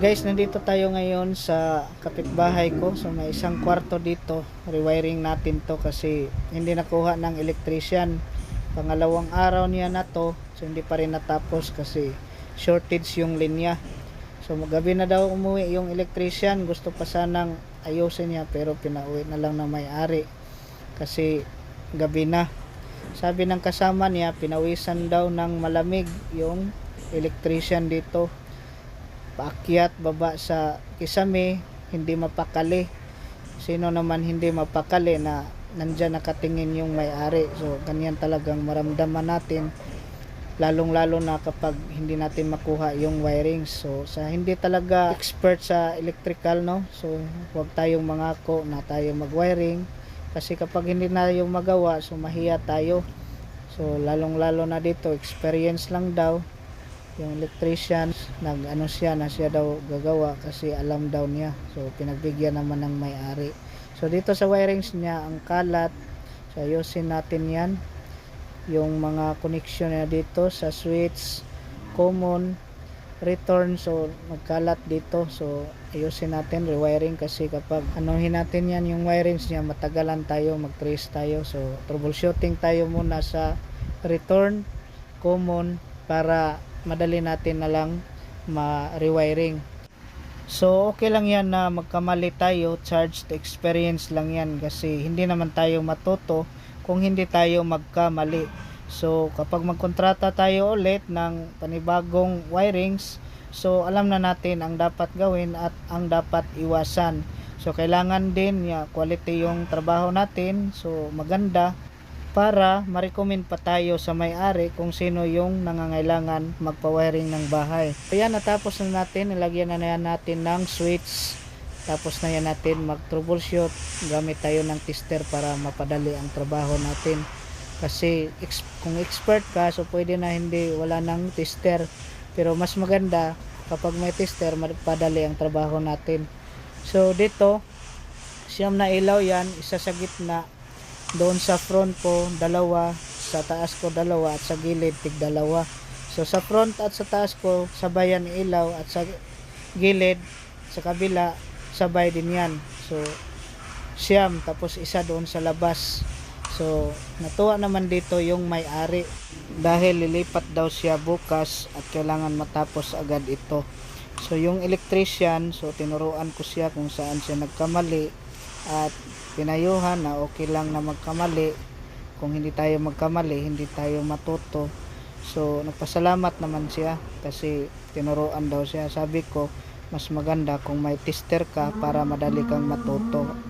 Guys, nandito tayo ngayon sa kapitbahay ko. So may isang kwarto dito. Rewiring natin to kasi hindi nakuha ng electrician. Pangalawang araw niya na to. So hindi pa rin natapos kasi shortage yung linya. So gabi na daw umuwi yung electrician. Gusto pa sanang ayusin niya pero pinauwi na lang ng may-ari. Kasi gabi na. Sabi ng kasama niya, pinawisan daw ng malamig yung electrician dito paakyat baba sa kisame hindi mapakali. Sino naman hindi mapakali na nandyan nakatingin yung may-ari? So ganyan talagang maramdaman natin. Lalong lalo na kapag hindi natin makuha yung wiring so sa hindi talaga expert sa electrical no? So huwag tayong mangako na tayo mag wiring kasi kapag hindi na yung magawa so mahiya tayo. So lalong lalo na dito experience lang daw yung electrician nag ano siya na siya daw gagawa kasi alam daw niya. So pinagbigyan naman ng may-ari. So dito sa wirings niya ang kalat so ayusin natin yan. Yung mga connection niya dito sa switch common return so magkalat dito. So ayusin natin rewiring kasi kapag anuhin natin yan yung wirings niya matagalan tayo mag trace tayo. So troubleshooting tayo muna sa return common para madali natin na lang ma-rewiring. So, okay lang yan na magkamali tayo, charged experience lang yan kasi hindi naman tayo matuto kung hindi tayo magkamali. So, kapag magkontrata tayo ulit ng panibagong wirings, so alam na natin ang dapat gawin at ang dapat iwasan. So, kailangan din ya, quality yung trabaho natin. So, maganda para ma-recommend pa tayo sa may-ari kung sino yung nangangailangan magpa-wiring ng bahay. Ayan, natapos na natin. Nilagyan na natin ng switch. Tapos na yan natin mag-troubleshoot. Gamit tayo ng tester para mapadali ang trabaho natin. Kasi kung expert ka, so pwede na hindi wala ng tester. Pero mas maganda kapag may tester, mapadali ang trabaho natin. So dito, siyam na ilaw yan, isa sa gitna, doon sa front ko dalawa. Sa taas ko dalawa. At sa gilid tig dalawa. So sa front at sa taas ko sabayan ilaw. At sa gilid sa kabila sabay din yan. So siyam. Tapos isa doon sa labas. So natuwa naman dito yung may-ari. Dahil lilipat daw siya bukas at kailangan matapos agad ito. So yung electrician so tinuruan ko siya kung saan siya nagkamali at pinayuhan na okay lang na magkamali. Kung hindi tayo magkamali hindi tayo matuto. So nagpasalamat naman siya kasi tinuruan daw siya. Sabi ko mas maganda kung may tester ka para madali kang matuto